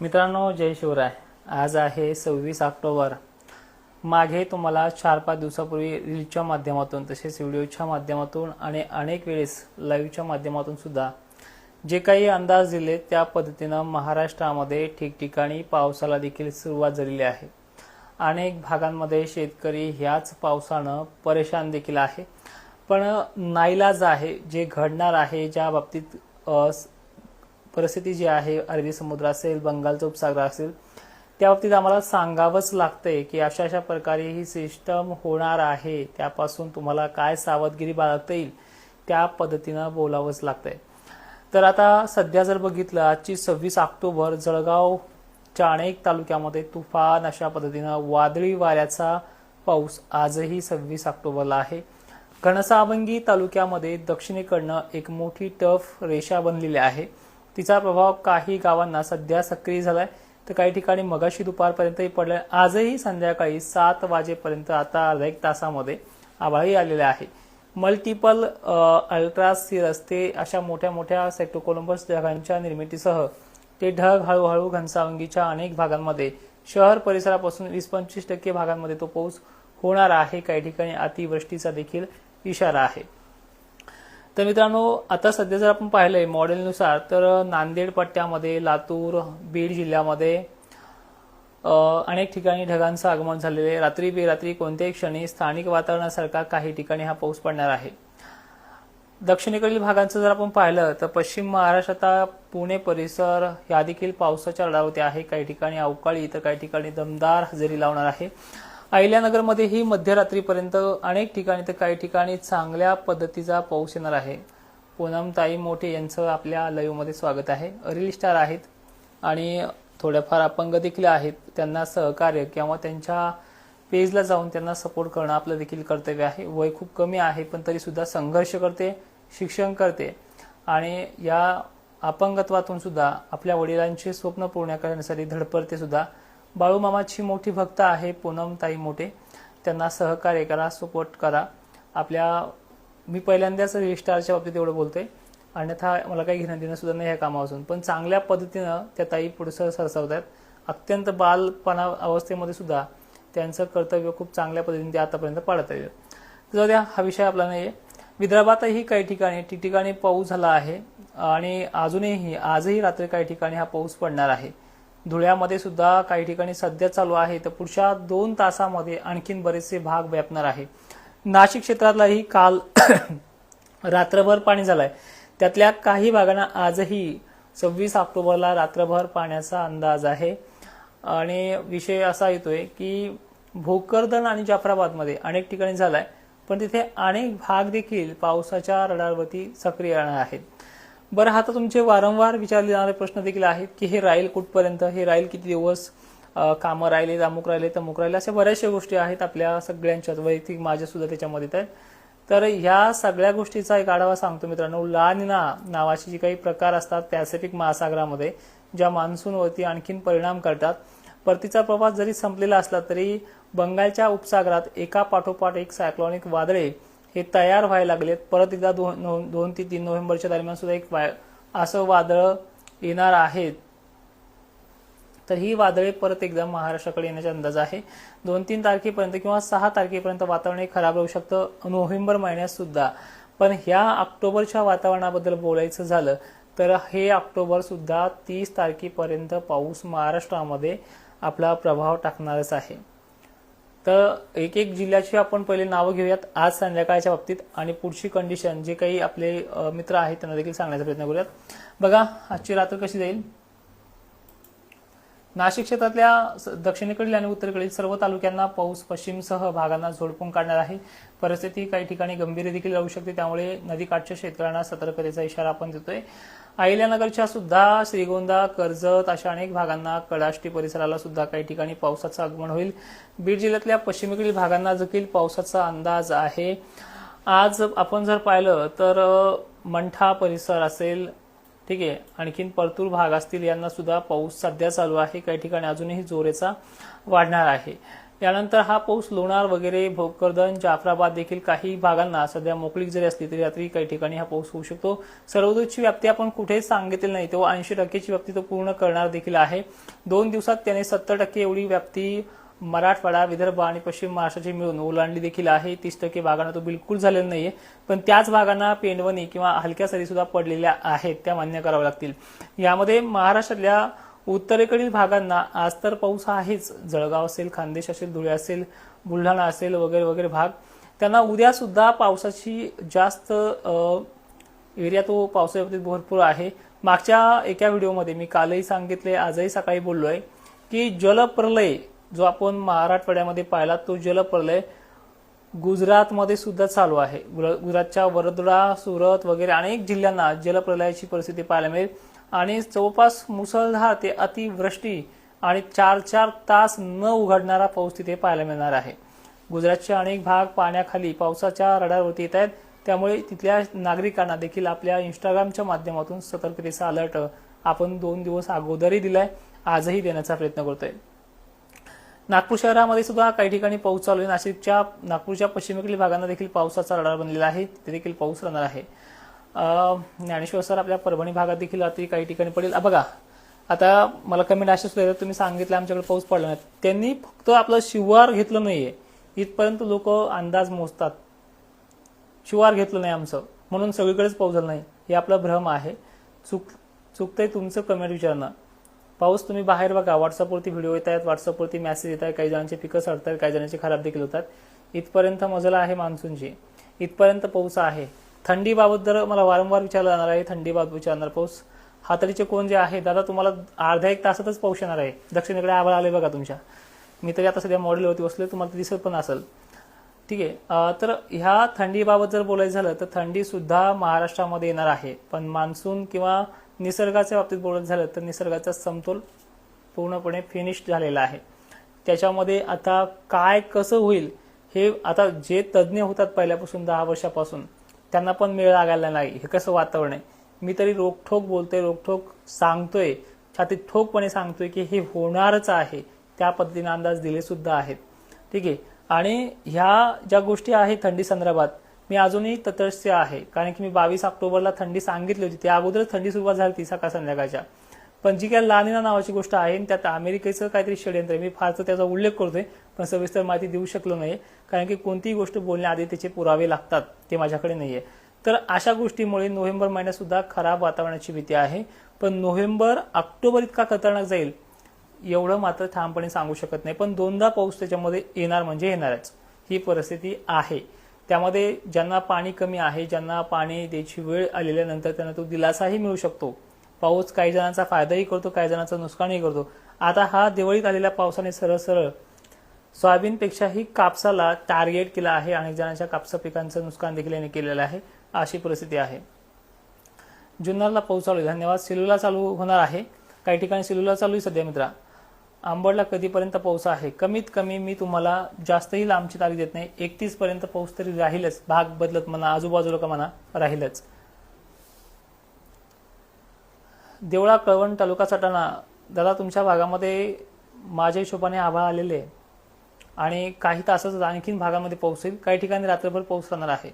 मित्रांनो जय शिवराय. आज आहे सव्वीस ऑक्टोबर. मागे तुम्हाला चार पाच दिवसापूर्वी रीलच्या माध्यमातून तसेच व्हिडिओच्या माध्यमातून आणि अनेक वेळेस लाईव्हच्या माध्यमातून सुद्धा जे काही अंदाज दिले त्या पद्धतीनं महाराष्ट्रामध्ये ठिकठिकाणी पावसाला देखील सुरुवात झालेली आहे. अनेक भागांमध्ये शेतकरी ह्याच पावसानं परेशान देखील आहे. पण नाईलाज आहे जे घडणार आहे ज्या बाबतीत परिस्थिती जी आहे अरबी समुद्र असेल बंगालचा उपसागर असेल त्या बाबतीत आम्हाला सांगावंच लागतंय की अशा अशा प्रकारे ही सिस्टम होणार आहे. त्यापासून तुम्हाला काय सावधगिरी बाळगता येईल त्या पद्धतीनं बोलावंच लागतंय. तर आता सध्या जर बघितलं आजची सव्वीस ऑक्टोबर जळगावच्या अनेक तालुक्यामध्ये तुफान अशा पद्धतीनं वादळी वाऱ्याचा पाऊस आजही सव्वीस ऑक्टोबरला आहे. घनसावंगी तालुक्यामध्ये दक्षिणेकडनं एक मोठी टफ रेषा बनलेली आहे. तिचा प्रभाव काही गावांना सध्या सक्रिय झालाय. तर काही ठिकाणी मगाशी दुपारपर्यंतही पडलाय. आजही संध्याकाळी सात वाजेपर्यंत आता अर्धा एक तासामध्ये आभाळही आलेले आहे. मल्टिपल अल्ट्रासी रस्ते अशा मोठ्या मोठ्या सेक्टोकोलंबस ढगांच्या निर्मितीसह ते ढग हळूहळू घनसावंगीच्या अनेक भागांमध्ये शहर परिसरापासून वीस पंचवीस टक्के भागांमध्ये तो पाऊस होणार आहे. काही ठिकाणी अतिवृष्टीचा देखील इशारा आहे. तर मित्रांनो आता सध्या जर आपण पाहिलंय मॉडेलनुसार तर नांदेड पट्ट्यामध्ये लातूर बीड जिल्ह्यामध्ये अनेक ठिकाणी ढगांचं आगमन झालेले आहे. रात्री बेरात्री कोणत्याही क्षणी स्थानिक वातावरणासारखा काही ठिकाणी हा पाऊस पडणार आहे. दक्षिणेकडील भागांचं जर आपण पाहिलं तर पश्चिम महाराष्ट्रात पुणे परिसर या देखील पावसाच्या रडावरती आहे. काही ठिकाणी अवकाळी तर काही ठिकाणी दमदार हजेरी लावणार आहे. अहिल्यानगरमध्येही मध्यरात्रीपर्यंत अनेक ठिकाणी तर काही ठिकाणी चांगल्या पद्धतीचा पाऊस येणार आहे. पूनम ताई मोठे यांचं आपल्या लाईव्हमध्ये स्वागत आहे. रील स्टार आहेत आणि थोड्याफार अपंग देखील आहेत. त्यांना सहकार्य किंवा त्यांच्या पेजला जाऊन त्यांना सपोर्ट करणं आपलं देखील कर्तव्य आहे. वय खूप कमी आहे पण तरी सुद्धा संघर्ष करते शिक्षण करते आणि या अपंगत्वातून सुद्धा आपल्या वडिलांचे स्वप्न पूर्ण करण्यासाठी धडपडते सुद्धा बाळूमामाची मोठी भक्त आहे पूनमताई मोठे. त्यांना सहकार्य करा सपोर्ट करा. आपल्या मी पहिल्यांदाच रिस्टारच्या बाबतीत एवढं बोलतोय. अन्यथा मला काही घेणं देणं सुद्धा नाही ह्या कामापासून पण चांगल्या पद्धतीनं त्या ताई पुढचं सरसावत आहेत अत्यंत बालपणा अवस्थेमध्ये सुद्धा त्यांचं कर्तव्य खूप चांगल्या पद्धतीने ते आतापर्यंत पाळत आहे जाऊ द्या हा विषय आपला नाही आहे विदर्भातही काही ठिकाणी ठिकठिकाणी पाऊस झाला आहे. आणि अजूनही आजही रात्री काही ठिकाणी हा पाऊस पडणार आहे. धुळ्यामध्ये सुद्धा काही ठिकाणी सध्या चालू आहे तर पुढच्या दोन तासामध्ये आणखीन बरेचसे भाग व्यापणार आहे. नाशिक क्षेत्रातलाही काल रात्रभर पाणी झालंय. त्यातल्या काही भागांना आजही सव्वीस ऑक्टोबरला रात्रभर पाण्याचा अंदाज आहे. आणि विषय असा येतोय की भोकरदन आणि जाफराबादमध्ये अनेक ठिकाणी झालाय पण तिथे अनेक भाग देखील पावसाच्या रडारवरती सक्रिय राहणार आहेत. बरं आता तुमचे वारंवार विचारले जाणारे प्रश्न देखील आहेत की हे राहील कुठपर्यंत? हे राहील किती दिवस? कामं राहिले अमुक राहिले तमुक राहिले अशा बऱ्याचशा गोष्टी आहेत आपल्या सगळ्यांच्या वैयक्तिक माझ्या सुद्धा त्याच्यामध्ये आहेत. तर ह्या सगळ्या गोष्टीचा एक आढावा सांगतो मित्रांनो. लानिना नावाची नावाचे जे काही प्रकार असतात पॅसिफिक महासागरामध्ये ज्या मान्सूनवरती आणखीन परिणाम करतात परतीचा प्रवास जरी संपलेला असला तरी बंगालच्या उपसागरात एका पाठोपाठ एक सायक्लॉनिक वादळे हे तयार व्हायला लागलेत. परत एकदा दोन दोन ते तीन नोव्हेंबरच्या दरम्यान सुद्धा एक असं वादळ येणार आहेत. तर ही वादळे परत एकदा महाराष्ट्राकडे येण्याचा अंदाज आहे. दोन तीन तारखेपर्यंत किंवा सहा तारखेपर्यंत वातावरण हे खराब राहू शकतं. नोव्हेंबर महिन्यात सुद्धा. पण ह्या ऑक्टोबरच्या वातावरणाबद्दल बोलायचं झालं तर हे ऑक्टोबर सुद्धा तीस तारखेपर्यंत पाऊस महाराष्ट्रामध्ये आपला प्रभाव टाकणारच आहे. तर एक एक जिल्ह्याची आपण पहिले नावं घेऊयात. आज संध्याकाळच्या बाबतीत आणि पुढची कंडिशन जे काही आपले मित्र आहेत त्यांना देखील सांगण्याचा प्रयत्न करूयात. बघा आजची रात्र कशी जाईल? नाशिक क्षेत्रातल्या स- दक्षिणेकडील आणि उत्तरेकडील सर्व तालुक्यांना पाऊस पश्चिमसह भागांना झोडपून काढणार आहे. परिस्थिती काही ठिकाणी गंभीर देखील राहू शकते. त्यामुळे नदीकाठच्या शेतकऱ्यांना सतर्कतेचा इशारा आपण देतोय. अहिल्यानगरच्या सुद्धा श्रीगोंदा कर्जत अशा अनेक भागांना कडाष्टी परिसराला सुद्धा काही ठिकाणी पावसाचं आगमन होईल. बीड जिल्ह्यातल्या पश्चिमेकडील भागांना देखील पावसाचा अंदाज आहे. आज आपण जर पाहिलं तर मंठा परिसर असेल ठीक आहे. आणखीन परतूर भाग असतील यांना सुद्धा पाऊस सध्या चालू आहे. काही ठिकाणी अजूनही जोरेचा वाढणार आहे. यानंतर हा पाऊस लोणार वगैरे भोकरदन जाफराबाद देखील काही भागांना सध्या मोकळीक जरी असली तरी रात्री काही ठिकाणी हा पाऊस होऊ शकतो. सर्वदूतची व्याप्ती आपण कुठेच सांगितलेली नाही तो ऐंशी टक्केची व्याप्ती तो पूर्ण करणार देखील आहे. दोन दिवसात त्याने सत्तर टक्के एवढी व्याप्ती मराठवाडा विदर्भ आणि पश्चिम महाराष्ट्राची मिळून ओलांडली देखील आहे. तीस टक्के भागांना तो बिलकुल झालेला नाहीये. पण त्याच भागांना पेंडवणी किंवा हलक्या सरी सुद्धा पडलेल्या आहेत त्या मान्य कराव्या लागतील. यामध्ये महाराष्ट्रातल्या उत्तरेकडील भागांना आज तर पाऊस आहेच. जळगाव असेल खानदेश असेल धुळे असेल बुलढाणा असेल वगैरे वगैरे भाग. त्यांना उद्या सुद्धा पावसाची जास्त एरिया तो पावसाच्या बाबतीत भरपूर आहे. मागच्या एका व्हिडिओमध्ये मी कालही सांगितले आजही सकाळी बोललोय की जलप्रलय जो आपण मराठवाड्यामध्ये पाहिला तो जलप्रलय गुजरातमध्ये सुद्धा चालू आहे. गुजरातच्या वडोदरा सुरत वगैरे अनेक जिल्ह्यांना जलप्रलयाची परिस्थिती पाहायला मिळेल. आणि जवळपास मुसळधार ते अतिवृष्टी आणि चार चार तास न उघडणारा पाऊस तिथे पाहायला मिळणार आहे. गुजरातचे अनेक भाग पाण्याखाली पावसाच्या रडारवरती येत आहेत. त्यामुळे तिथल्या नागरिकांना देखील आपल्या इंस्टाग्रामच्या माध्यमातून सतर्कतेचा अलर्ट आपण दोन दिवस अगोदरही दिलाय. आजही देण्याचा प्रयत्न करतोय. नागपूर शहरामध्ये सुद्धा काही ठिकाणी पाऊस चालू आहे. नाशिकच्या नागपूरच्या पश्चिमेकडील भागांना देखील पावसाचा रडार बनलेला आहे. ते देखील पाऊस राहणार आहे. ज्ञानेश्वर सर आपल्या परभणी भागात देखील रात्री काही ठिकाणी पडेल. बघा आता मला कमेंट असे सुद्धा येतात, तुम्ही सांगितलं आमच्याकडे पाऊस पडला नाही. त्यांनी फक्त आपलं शिवार घेतलं नाहीये. इथपर्यंत लोक अंदाज मोजतात. शिवार घेतलं नाही आमचं. म्हणून सगळीकडेच पाऊस झाला नाही. हे आपला भ्रम आहे. चुक चुकतंय तुमचं कमेंट विचारणं. पाऊस तुम्ही बाहेर बघा. व्हॉट्सअपवरती व्हिडिओ येत आहेत व्हॉट्सअपवरती मेसेज येत आहेत काही जणांचे पिकं सडतात काही जणांचे खराब देखील होतात. इथपर्यंत मजला आहे मान्सूनची. इथपर्यंत पाऊस आहे. थंडीबाबत जर मला वारंवार विचारलं जाणार आहे थंडीबाबत विचारणार पाऊस. हातडीचे कोण जे आहे दादा तुम्हाला अर्ध्या एक तासातच पाऊस येणार आहे. दक्षिणेकडे आभाळ आले बघा तुमच्या. मी तरी आता सध्या मॉडेलवरती बसले तुम्हाला दिसत पण असेल. ठीक आहे. तर ह्या थंडीबाबत जर बोलायचं झालं तर थंडी सुद्धा महाराष्ट्रामध्ये येणार आहे. पण मान्सून किंवा निसर्गाच्या बाबतीत बोलत झालं तर निसर्गाचा समतोल पूर्णपणे फिनिश झालेला आहे. त्याच्यामध्ये आता काय कसं होईल हे आता जे तज्ज्ञ होतात पहिल्यापासून दहा वर्षापासून त्यांना पण मेळ लागायला नाही. हे कसं वातावरण आहे? मी तरी रोखठोक बोलतोय रोखठोक सांगतोय छातीत ठोकपणे सांगतोय की हे होणारच आहे. त्या पद्धतीने अंदाज दिले सुद्धा आहेत. ठीक आहे. आणि ह्या ज्या गोष्टी आहेत थंडी संदर्भात मी अजूनही तटस्थ आहे. कारण की मी बावीस ऑक्टोबरला थंडी सांगितली होती. त्या अगोदरच थंडी सुरुवात झाली ती सकाळ संध्याकाळच्या. पण जी काही लानिना नावाची गोष्ट आहे आणि त्यात अमेरिकेचं काहीतरी षडयंत्र मी फारसं त्याचा उल्लेख करतोय पण सविस्तर माहिती देऊ शकलो नाही कारण की कोणतीही गोष्ट बोलण्याआधी त्याचे पुरावे लागतात. ते माझ्याकडे नाहीये. तर अशा गोष्टीमुळे नोव्हेंबर महिन्यात सुद्धा खराब वातावरणाची भीती आहे. पण नोव्हेंबर ऑक्टोबर इतका खतरनाक जाईल एवढं मात्र ठामपणे सांगू शकत नाही. पण दोनदा पाऊस त्याच्यामध्ये येणार म्हणजे येणारच. ही परिस्थिती आहे. त्यामध्ये ज्यांना पाणी कमी आहे ज्यांना पाणी द्यायची वेळ आलेल्यानंतर त्यांना तो दिलासाही मिळू शकतो. पाऊस काही जणांचा फायदाही करतो काही जणांचा नुकसानही करतो. आता हा दिवाळीत आलेल्या पावसाने सरळ सरळ सोयाबीनपेक्षाही कापसाला टार्गेट केला आहे. अनेक जणांच्या कापसा पिकांचं नुकसान देखील याने केलेलं आहे. अशी परिस्थिती आहे. जुन्नरला पाऊस चालू धन्यवाद. सिलूला चालू होणार आहे. काही ठिकाणी सिलूला चालू आहे सध्या मित्रा. आंबडला कधीपर्यंत पाऊस आहे? कमीत कमी मी तुम्हाला जास्तही लांबची तारीख देत नाही. एकतीस पर्यंत पाऊस तरी राहीलच. भाग बदलत म्हणा आजूबाजूला का म्हणा राहीलच. देवळा कळवण तालुका सटाणा दादा तुमच्या भागामध्ये माझ्या हिशोबाने आभाळ आलेले आहे. आणि काही तासातच आणखीन भागामध्ये पाऊस येईल काही ठिकाणी रात्रभर पाऊस राहणार आहे.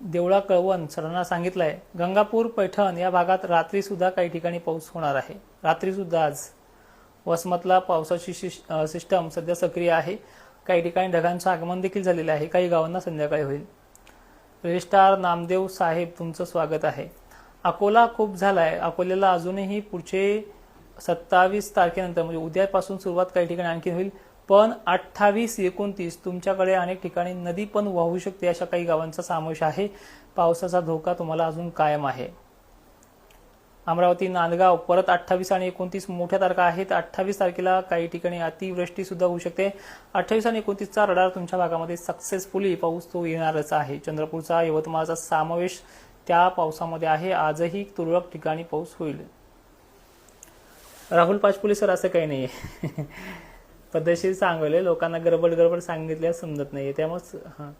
देवळा कळवण सरांना सांगितलंय गंगापूर पैठण या भागात रात्री सुद्धा काही ठिकाणी पाऊस होणार आहे. रात्री सुद्धा आज वसमतला पावसाची शिश- सिस्टम सध्या सक्रिय आहे. काही ठिकाणी ढगांचं आगमन देखील झालेलं आहे. काही गावांना संध्याकाळी होईल. रजिस्ट्रार नामदेव साहेब तुमचं स्वागत आहे. अकोला खूप झालाय. अकोल्याला अजूनही पुढचे सत्तावीस तारखेनंतर म्हणजे उद्यापासून सुरुवात काही ठिकाणी आणखी होईल. पण अठ्ठावीस एकोणतीस तुमच्याकडे अनेक ठिकाणी नदी पण वाहू शकते अशा काही गावांचा समावेश आहे. पावसाचा धोका तुम्हाला अजून कायम आहे. अमरावती नांदगाव परत अठ्ठावीस आणि एकोणतीस मोठ्या तारखा आहेत. अठ्ठावीस तारखेला काही ठिकाणी अतिवृष्टी सुद्धा होऊ शकते. अठ्ठावीस आणि एकोणतीसचा रडार तुमच्या भागामध्ये सक्सेसफुली पाऊस तो येणारच आहे. चंद्रपूरचा यवतमाळचा समावेश त्या पावसामध्ये आहे. आजही तुरळक ठिकाणी पाऊस होईल. राहुल पाचपुले सर असं काही नाहीये. पद्धतशीर सांगवले लोकांना गडबड गडबड सांगितल्या समजत नाहीये. त्यामुळे हां.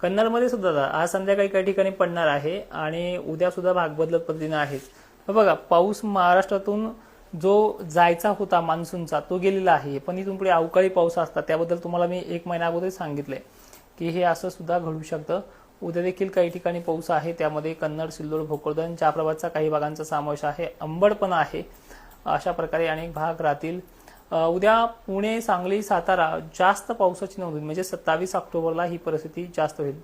कन्नडमध्ये सुद्धा आज संध्याकाळी काही ठिकाणी पडणार आहे आणि उद्या सुद्धा भाग बदलत पद्धतीनं आहेच बघा पाऊस महाराष्ट्रातून जो जायचा होता मान्सूनचा तो गेलेला आहे. पण इथून पुढे अवकाळी पाऊस असतात त्याबद्दल तुम्हाला मी एक महिना अगोदर सांगितलंय की हे असं सुद्धा घडू शकतं. उद्या देखील काही ठिकाणी पाऊस आहे त्यामध्ये कन्नड सिल्लोड भोकरदन जाफराबादचा काही भागांचा समावेश आहे अंबड पण आहे. अशा प्रकारे अनेक भाग राहतील. उद्या पुणे सांगली सातारा जास्त पावसाची नोंद होईल. म्हणजे सत्तावीस ऑक्टोबरला ही परिस्थिती जास्त होईल.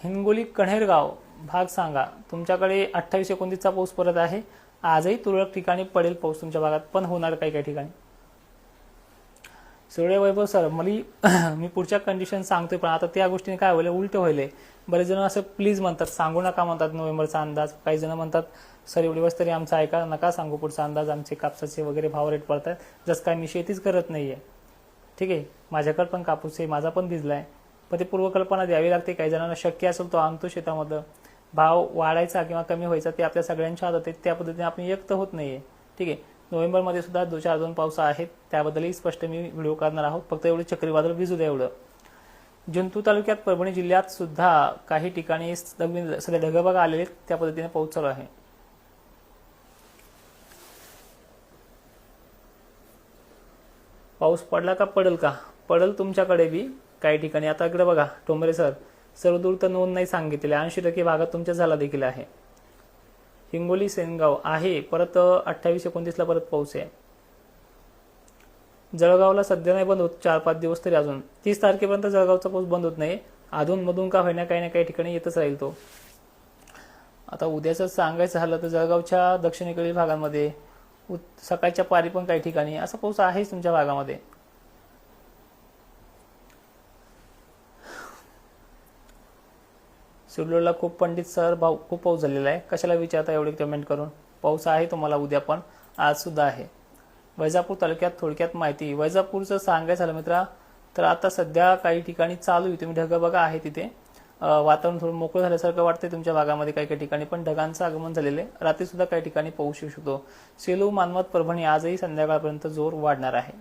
हिंगोली कण्हेरगाव भाग सांगा. तुमच्याकडे अठ्ठावीस एकोणतीसचा पाऊस परत आहे. आजही तुरळक ठिकाणी पडेल पाऊस तुमच्या भागात पण होणार काही काही ठिकाणी? सूर्य वैभव सर मला मी पुढच्या कंडिशन सांगतोय पण आता त्या गोष्टीने काय होईल उलट होईल बरेच जण असं प्लीज म्हणतात सांगू नका म्हणतात नोव्हेंबरचा अंदाज. काही जण म्हणतात सर एवढे वर्ष तरी आमचा ऐका नका सांगू पुढचा अंदाज आमचे कापसाचे वगैरे भाव रेट पडतात जसं काय मी शेतीच करत नाही आहे ठीक आहे माझ्याकडे पण कापूस आहे माझा पण भिजला आहे पण ते पूर्वकल्पना द्यावी लागते काही जणांना शक्य असेल तो आणतो शेतामधलं. भाव वाढायचा किंवा कमी व्हायचा ते आपल्या सगळ्यांच्या हातात आहे त्या पद्धतीने आपण व्यक्त होत नाही आहे ठीक आहे नोव्हेंबरमध्ये सुद्धा दो चार दोन पावसा आहेत. त्याबद्दलही स्पष्ट मी व्हिडिओ करणार आहोत. फक्त एवढं चक्रीवादळ विजू द्या एवढं. जंतू तालुक्यात परभणी जिल्ह्यात सुद्धा काही ठिकाणी सध्या ढगबागा आलेले आहेत, त्या पद्धतीने पाऊस चालू आहे. पाऊस पडला का पडेल का? पडेल तुमच्याकडे बी. काही ठिकाणी. आता इकडे बघा टोंबरे सर. सर्वदूर तर नोंद नाही सांगितले ऐंशी टक्के भागात तुमच्या झाला देखील आहे. हिंगोली सेनगाव आहे. परत अठ्ठावीस एकोणतीसला परत पाऊस आहे. जळगावला सध्या नाही बंद होत चार पाच दिवस तरी अजून. तीस तारखेपर्यंत जळगावचा पाऊस बंद होत नाही. अधून मधून का होईना काही ना काही ठिकाणी येतच राहील तो. आता उद्याचं सांगायचं झालं तर जळगावच्या दक्षिणेकडील भागांमध्ये उत- सकाळच्या पारी पण काही ठिकाणी असा पाऊस आहेच तुमच्या भागामध्ये. सिल्लोडला खूप पंडित सर भाऊ खूप पाऊस झालेला आहे. कशाला विचारता एवढे कमेंट करून? पाऊस आहे तुम्हाला उद्या पण आज सुद्धा आहे. वैजापूर तालुक्यात थोडक्यात माहिती. वैजापूरचं सांगायचं झालं मित्रा तर आता सध्या काही ठिकाणी चालू आहे. तुम्ही ढग बघा आहे तिथे. वातावरण थोडं मोकळं झाल्यासारखं वाटतंय तुमच्या भागामध्ये काही काही ठिकाणी पण ढगांचं आगमन झालेलं आहे. रात्री सुद्धा काही ठिकाणी पाऊस येऊ शकतो. सेलू मानवत परभणी आजही संध्याकाळपर्यंत जोर वाढणार आहे.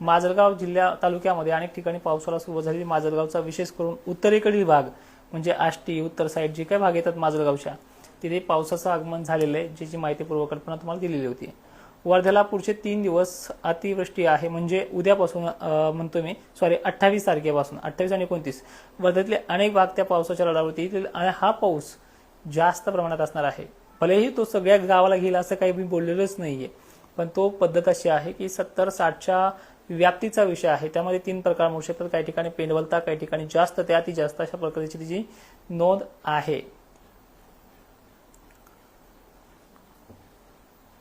माजलगाव जिल्ह्या तालुक्यामध्ये अनेक ठिकाणी पावसाला सुरुवात झाली. माजलगावचा विशेष करून उत्तरेकडील भाग म्हणजे आष्टी उत्तर साईड जे काही भाग येतात माजलगावच्या तिथे पावसाचं आगमन झालेलं आहे ज्याची माहिती पूर्वकल्पना तुम्हाला दिलेली होती. वर्ध्याला पुढचे तीन दिवस अतिवृष्टी आहे म्हणजे उद्यापासून म्हणतो मी सॉरी अठ्ठावीस तारखेपासून अठ्ठावीस आणि एकोणतीस. वर्ध्यातले अनेक भाग त्या पावसाच्या लढावरती येतील आणि हा पाऊस जास्त प्रमाणात असणार आहे. भलेही तो सगळ्या गावाला घेईल असं काही मी बोललेलंच नाहीये पण तो पद्धत अशी आहे की सत्तर साठच्या व्याप्तीचा विषय आहे. त्यामध्ये तीन प्रकार मिळू शकतात. काही ठिकाणी पेंडवलता काही ठिकाणी जास्त त्या ती जास्त अशा प्रकारची तिची नोंद आहे.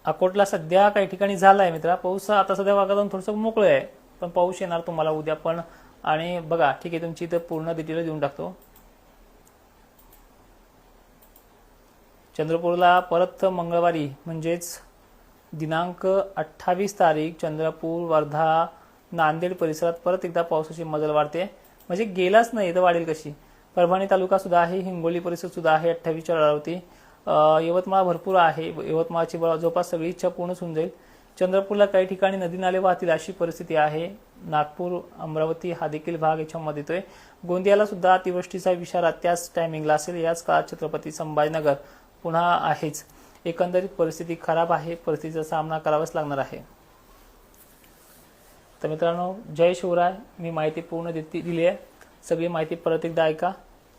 अकोटला सध्या काही ठिकाणी झालाय मित्रा. पाऊस आता सध्या वागातून थोडंसं मोकळं आहे. पण पाऊस येणार तुम्हाला उद्या पण. आणि बघा ठीक आहे तुमची इथं पूर्ण डिटेल देऊन टाकतो. चंद्रपूरला परत मंगळवारी म्हणजेच दिनांक अठ्ठावीस तारीख चंद्रपूर वर्धा नांदेड परिसरात परत एकदा पावसाची मजल वाढते. म्हणजे गेलाच नाही तर वाढेल कशी? परभणी तालुका सुद्धा आहे हिंगोली परिसर सुद्धा आहे अठ्ठावीसच्या रडावरती यवतमाळ भरपूर आहे यवतमाळची जवळपास सगळी इच्छा पूर्ण होऊन जाईल. चंद्रपूरला काही ठिकाणी नदी नाले वाहतील अशी परिस्थिती आहे. नागपूर अमरावती हा देखील भाग याच्यामध्ये येतोय. गोंदियाला सुद्धा अतिवृष्टीचा इशारा त्याच टायमिंगला असेल. याच काळात छत्रपती संभाजीनगर पुन्हा आहेच. एकंदरीत परिस्थिती खराब आहे. परिस्थितीचा सामना करावाच लागणार आहे. तर मित्रांनो जय शिवराय. मी माहिती पूर्ण दिली आहे सगळी माहिती परत एकदा ऐका.